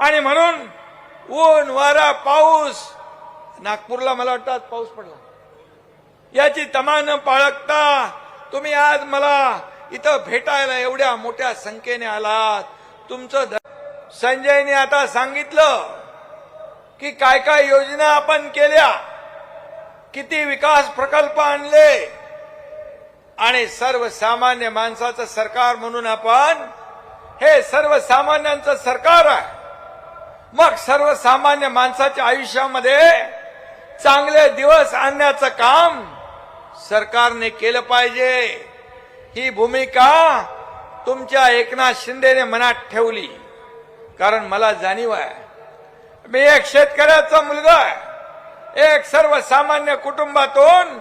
आणि म्हणून ऊन वारा पाऊस नागपूरला मला वाटतं आज पाऊस पडला. याची तमा न तुम्ही आज मला इथं भेटायला एवढ्या मोठ्या संख्येने आलात. तुमचं संजयने आता सांगितलं की काय काय योजना आपण केल्या किती विकास प्रकल्प आणले आणि सर्वसामान्य माणसाचं सरकार म्हणून आपण हे सर्वसामान्यांचं सरकार आहे. मग सर्वसामान्य माणसाच्या आयुष्यामध्ये चांगले दिवस आणण्याचं काम सरकारने केलं पाहिजे. ही भूमिका तुमच्या एकनाथ शिंदेने मनात ठेवली. कारण मला जाणीव आहे मी एक शेतकऱ्याचा मुलगा आहे. एक सर्वसामान्य कुटुंबातून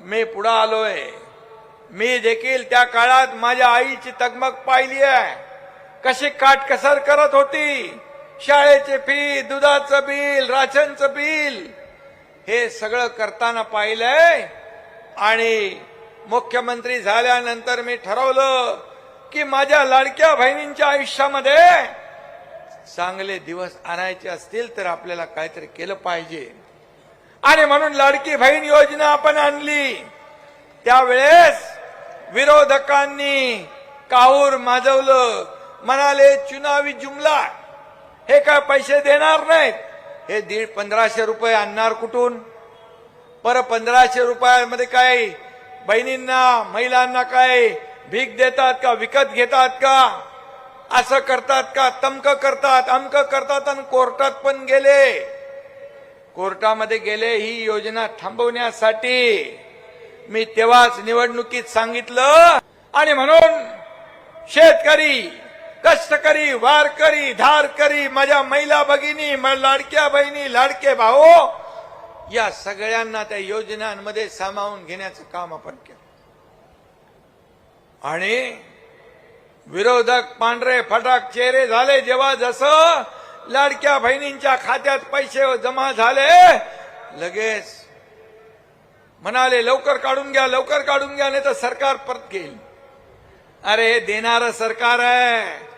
मी पुढे आलोय. मी देखील त्या काळात माझ्या आईची तगमग पाहिली आहे. कशी काटकसर करत होती शाळेचे फी दुधाचं बिल राशनचं बिल हे सगळं करताना पाहिलंय. आणि मुख्यमंत्री झाल्यानंतर मी ठरवलं की माझ्या लाडक्या बहिणींच्या आयुष्यामध्ये चांगले दिवस आणायचे असतील तर आपल्याला काहीतरी केलं पाहिजे. आणि म्हणून लाडकी बहीण योजना आपण आणली. त्यावेळेस विरोधकांनी काहूर माजवलं. म्हणाले चुनावी जुमला हे काय पैसे देणार नाहीत? हे दीड पंधराशे रुपये आणणार कुठून? पर पंधराशे रुपयामध्ये काय? बहिणींना महिलांना काय? भीक देतात का? विकत घेतात का? असं करतात का? तमक करतात अमक करतात आणि कोर्टात पण गेले. कोर्टामध्ये गेले ही योजना थांबवण्यासाठी मी तेव्हाच निवडणुकीत सांगितलं. आणि म्हणून शेतकरी कष्टकरी वारकरी धारकरी माझ्या महिला भगिनी लाडक्या बहिणी लाडके भाऊ या सगळ्यांना त्या योजनांमध्ये सामावून घेण्याचं काम आपण केलं. आणि विरोधक पांढरे फटाक चेहरे झाले जेव्हा जसं लाडक्या बहिणींच्या खात्यात पैसे जमा झाले लगेच म्हणाले लवकर काढून घ्या लवकर काढून घ्या नाही तर सरकार परत घेईल. अरे देणारं सरकार आहे.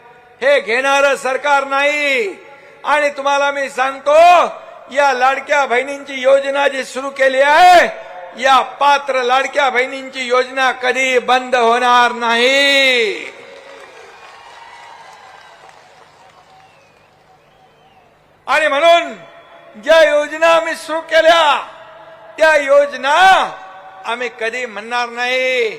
हे घेणार सरकार नाही. आणि तुम्हाला मी सांगतो या लाडक्या बहिणींची योजना जी सुरू केली आहे या पात्र लाडक्या बहिणींची योजना कधी बंद होणार नाही. आणि म्हणून ज्या योजना आम्ही सुरू केल्या त्या योजना आम्ही कधी म्हणणार नाही.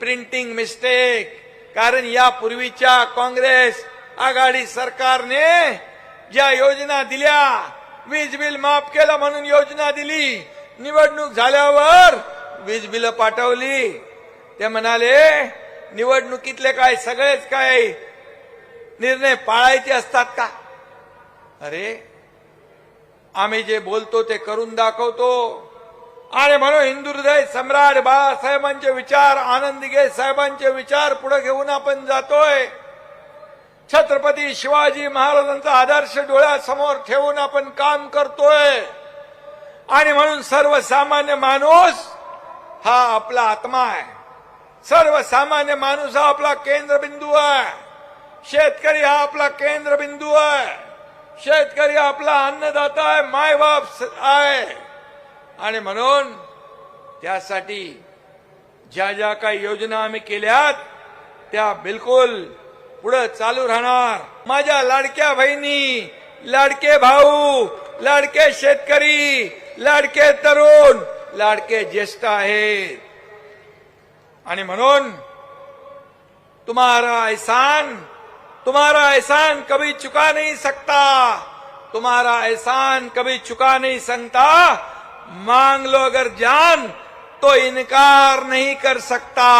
प्रिंटिंग मिस्टेक कारण यापूर्वीच्या काँग्रेस आघाडी सरकारने ज्या योजना दिल्या वीज बिल माफ केलं म्हणून योजना दिली निवडणूक झाल्यावर वीज बिल पाठवली. ते म्हणाले निवडणुकीतले काय सगळेच काय निर्णय पाळायचे असतात का? अरे आम्ही जे बोलतो ते करून दाखवतो. आणि म्हणून हिंदू हृदय सम्राट बाळासाहेबांचे विचार आनंदगे साहेबांचे विचार पुढे घेऊन आपण जातोय. छत्रपती शिवाजी महाराजांचा आदर्श डोळ्यासमोर ठेवून आपण काम करतोय. आणि म्हणून सर्वसामान्य माणूस हा आपला आत्मा आहे. सर्वसामान्य माणूस हा आपला केंद्रबिंदू आहे. शेतकरी हा आपला केंद्रबिंदू आहे. शेतकरी आपला अन्नदाता आहे मायबाप स- आहे. आणि म्हणून त्यासाठी ज्या ज्या काही योजना आम्ही केल्यात त्या बिलकुल पुढे चालू राहणार. माझ्या लाडक्या बहिणी लाडके भाऊ लाडके शेतकरी लाडके तरुण लाडके ज्येष्ठ आहेत. आणि म्हणून तुम्हारा एहसान तुम्हारा एहसान कभी चुका नहीं सकता तुम्हारा एहसान कभी चुका नहीं सकता मांग लो अगर जान तो इनकार नहीं कर सकता।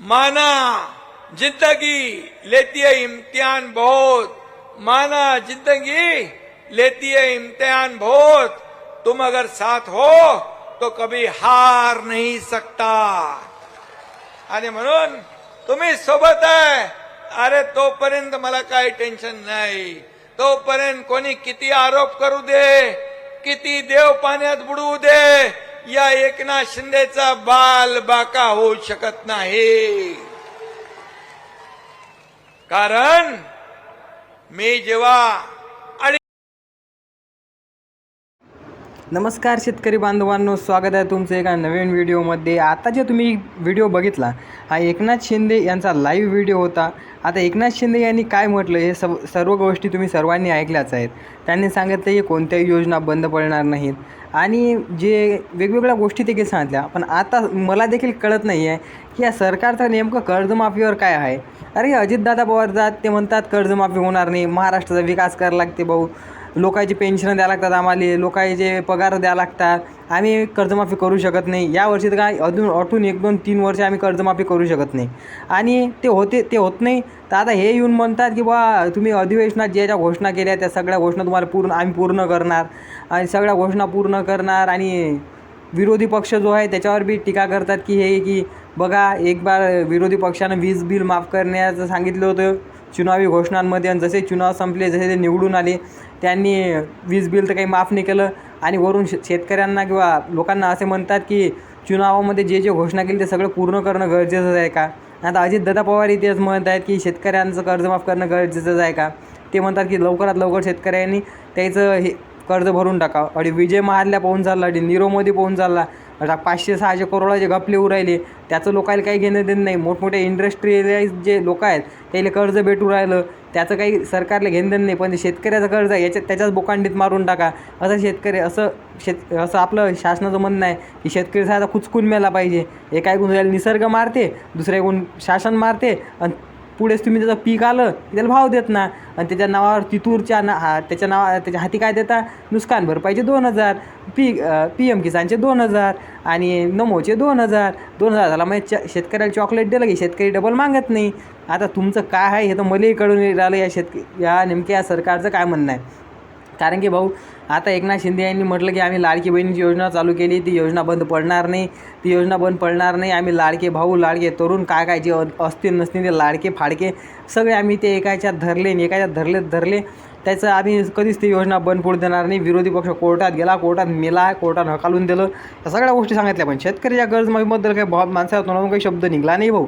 माना ज़िंदगी लेती है इम्तिहान बहुत। माना ज़िंदगी लेती है इम्तिहान बहुत। तुम अगर साथ हो तो कभी हार नहीं सकता। आणि म्हणून तुम्ही सोबत आहे। अरे तोपर्यंत मला काही टेन्शन नाही। तोपर्यंत कोणी किती आरोप करू दे किती देव पाण्यात बुडवू दे या एकनाथ शिंदेचा बाल बाका होऊ शकत नाही. कारण मी जेव्हा नमस्कार शेतकरी बांधवांनो स्वागत आहे तुमचं एका नवीन व्हिडिओमध्ये. आता जे तुम्ही व्हिडिओ बघितला हा एकनाथ शिंदे यांचा लाईव्ह व्हिडिओ होता. आता एकनाथ शिंदे यांनी काय म्हटलं हे सव सर्व गोष्टी तुम्ही सर्वांनी ऐकल्याच आहेत. त्यांनी सांगितलं की कोणत्याही योजना बंद पडणार नाहीत. आणि जे वेगवेगळ्या गोष्टी देखील सांगितल्या. पण आता मला देखील कळत नाही आहे की या सरकारचं नेमकं कर्जमाफीवर काय आहे? अरे अजितदादा पवार जात ते म्हणतात कर्जमाफी होणार नाही. महाराष्ट्राचा विकास करायला लागते भाऊ. लोकांची पेन्शन द्या लागतात आम्हाला लोकांचे पगार द्या लागतात. आम्ही कर्जमाफी करू शकत नाही. या वर्षी तर काय अजून अटून एक दोन तीन वर्ष आम्ही कर्जमाफी करू शकत नाही. आणि ते होते ते होत नाही. तर आता हे येऊन म्हणतात की बा तुम्ही अधिवेशनात ज्या ज्या घोषणा केल्या त्या सगळ्या घोषणा तुम्हाला पूर्ण आम्ही पूर्ण करणार. आणि सगळ्या घोषणा पूर्ण करणार आणि विरोधी पक्ष जो आहे त्याच्यावर बी टीका करतात की हे की बघा एक बार विरोधी पक्षानं वीज बिल माफ करण्याचं सांगितलं होतं चुनावी घोषणांमध्ये. आणि जसे चुनाव संपले जसे ते निवडून आले त्यांनी वीज बिल तर काही माफ नाही केलं. आणि वरून शे शेतकऱ्यांना किंवा लोकांना असे म्हणतात की चुनावामध्ये जे जे घोषणा केली ते सगळं पूर्ण करणं गरजेचं आहे का? आता अजितदादा पवार इथेच म्हणत आहेत की शेतकऱ्यांचं कर्ज माफ करणं गरजेचंच आहे का? ते म्हणतात की लवकरात लवकर शेतकऱ्यांनी त्याचं हे कर्ज भरून टाकावं. आणि विजय महाल्या पाहून चालला आणि नीरव मोदी पाहून चालला. आता पाचशे सहाशे करोडाचे गपले उरायले. त्याचं लोकांना काही घेणं देणं नाही. मोठमोठे इंडस्ट्रियलाइज जे लोक आहेत त्याला कर्ज भेटू राहिलं. त्याचं काही सरकारला घेणं देणं नाही. पण शेतकऱ्याचं कर्ज आहे याच्यात त्याच्याच बोकांडीत मारून टाका. असं शेतकरी असं शेत असं आपलं शासनाचं म्हणणं आहे की शेतकरी साधा कुचकून मेला पाहिजे. एका ऐकून निसर्ग मारते दुसऱ्या ऐकून शासन मारते आणि पुढेच तुम्ही त्याचं पीक आलं त्याला भाव देत ना. आणि त्याच्या नावावर तितूरच्या ना हा त्याच्या नावा त्याच्या हाती काय देता? नुकसान भरपाईचे दोन हजार पी पी एम किसानचे दोन हजार आणि नमोचे दोन हजार. दोन हजार झाला म्हणजे च शेतकऱ्याला चॉकलेट दिलं की शेतकरी डबल मागत नाही. आता तुमचं काय आहे हे तर मलाही कळून राहिलं या शेतक या नेमक्या या सरकारचं काय म्हणणं आहे. कारण की भाऊ आता एकनाथ शिंदे यांनी म्हटलं की आम्ही लाडकी बहिणीची योजना चालू केली ती योजना बंद पडणार नाही. ती योजना बंद पडणार नाही. आम्ही लाडके भाऊ लाडके तरुण काय काय जे असतील नसतील ते लाडके फाडके सगळे आम्ही ते एकाच्यात धरले आणि एकाच्यात धरले धरले. त्याचं आम्ही कधीच ती योजना बंद पडू देणार नाही. विरोधी पक्ष कोर्टात गेला कोर्टात मेला कोर्टात हकालून दिलं. या सगळ्या गोष्टी सांगितल्या पण शेतकऱ्याच्या गरजमाफीबद्दल काही भाव माणसाला तोंडातून काही शब्द निघाला नाही भाऊ.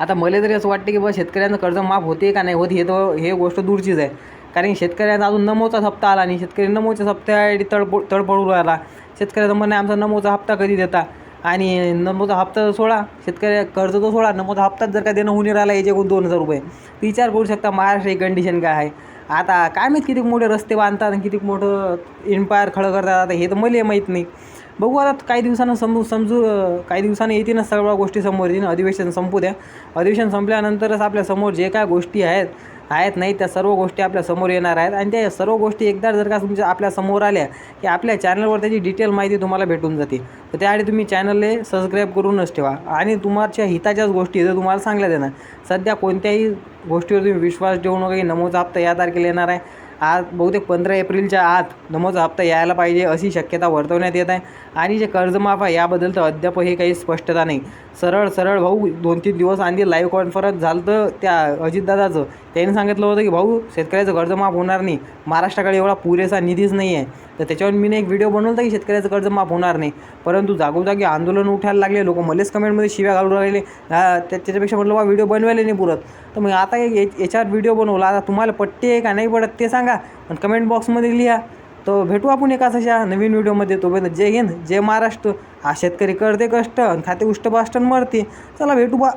आता मला तरी असं वाटतं की बा शेतकऱ्यांचं कर्ज माफ होते का नाही होत हे तर हे गोष्ट दूरचीच आहे. कारण की शेतकऱ्यांचा अजून नमोचा हप्ता आला आणि शेतकरी नमोच्या हप्त्यासाठी तडबो तडबडू राहिला. शेतकऱ्याचं म्हणणं आमचा नमोचा हप्ता कधी देता? आणि नमोचा हप्ता सोळा शेतकरी कर्ज तो सोळा नमोचा हप्ताच जर का देणं होऊन राहिला याच्याकडून दोन हजार रुपये. विचार करू शकता महाराष्ट्र कंडिशन काय आहे. आता काय माहीत किती मोठे रस्ते बांधतात आणि किती मोठं इम्पायर खडं करतात. आता हे तर मला माहीत नाही. बघू आता काही दिवसानं समजू समजू काही दिवसांनी येतील सगळ्या गोष्टी समोर. येतील अधिवेशन संपू द्या. अधिवेशन संपल्यानंतरच आपल्यासमोर जे काय गोष्टी आहेत आहेत नाही त्या सर्व गोष्टी आपल्यासमोर येणार आहेत. आणि त्या सर्व गोष्टी एकदा जर का तुमच्या आपल्यासमोर आल्या की आपल्या चॅनलवर त्याची डिटेल माहिती तुम्हाला भेटून जाते. तर त्याआधी तुम्ही चॅनलले सबस्क्राईब करूनच ठेवा. आणि तुमच्या हिताच्याच गोष्टी जर तुम्हाला सांगल्या देणार सध्या कोणत्याही गोष्टीवर तुम्ही विश्वास ठेवू नका की नमोचा हप्ता या तारखेला येणार आहे. आज बहुतेक पंधरा एप्रिलच्या आत नमोचा हप्ता यायला पाहिजे अशी शक्यता वर्तवण्यात येत आहे. आणि जे कर्जमाफ आहे याबद्दल तर अद्याप हे काही स्पष्टता नाही. सरळ सरळ भाऊ दोन तीन दिवस आधी लाईव्ह कॉन्फरन्स झालं तर त्या अजितदादाचं. त्यांनी सांगितलं होतं की भाऊ शेतकऱ्याचं कर्जमाफ होणार नाही. महाराष्ट्राकडे एवढा पुरेसा निधीच नाही आहे तर त्याच्यावर मी एक व्हिडिओ बनवला होता की शेतकऱ्याचं कर्ज माफ होणार नाही. परंतु जागोजागी आंदोलन उठायला लागले. लोक मलेच कमेंटमध्ये शिव्या घालून राहिले हा, त्याच्यापेक्षा म्हटलं बा व्हिडिओ बनवायला नाही पुरत. तर मग आता याच्यावर व्हिडिओ बनवला. आता तुम्हाला पट्टी आहे का नाही पडत ते सांगा. आणि कमेंट बॉक्समध्ये लिहा. तो भेटू आपण एका अशा नवीन व्हिडिओमध्ये तोपर्यंत जय हिंद जय महाराष्ट्र. हा शेतकरी करते कष्ट आणि खाते उष्टबाष्टन मरते. चला भेटू बा.